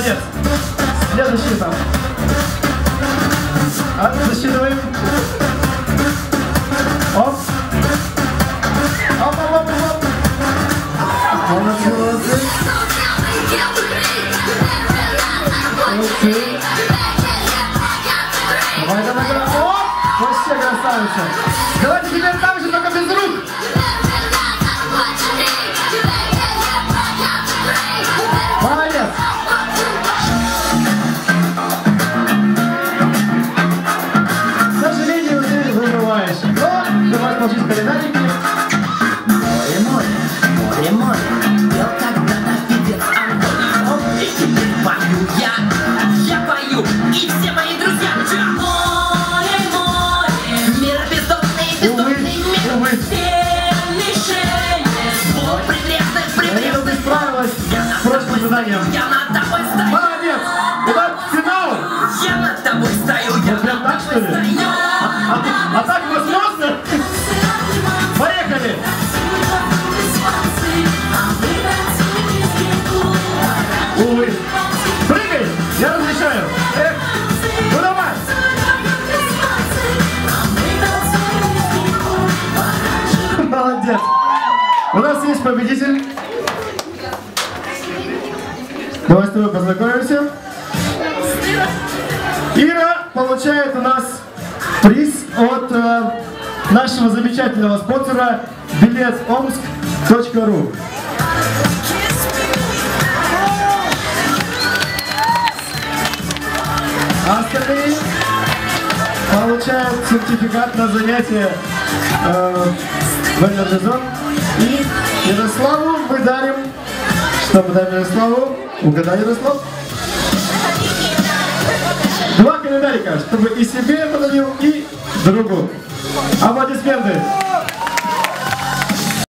молодец. Следующий там. А, засчитываем. Оп. Оп, оп, оп, оп. Молодцы. Окей. Давай, давай, давай. Оп. Вообще красавица. Давайте теперь так же, только без рук. Календарики. Море, море, море, море, пел когда-то певец Антон. И теперь пою я, я пою, и все мои друзья. Море, море, мир бездонный, бездонный мир. увы. Вот прибрежных, прибрежных справилась с прошлым заданием. Я над тобой стою, Молодец. Итак, финал. я над тобой стою, я над тобой стою. А, ты- а так возможно? Поехали. Увы. Прыгай. Я разрешаю. Ну давай. Молодец. У нас есть победитель. Давай с тобой познакомимся. Ира получает у нас приз от э, нашего замечательного спонсора билетомск.ру. А получают сертификат на занятие э, Zone. И Ярославу мы дарим... Что мы дарим Ярославу? Угадай, Ярослав. Два календарика, чтобы и себе подарил, и другу. Аплодисменты.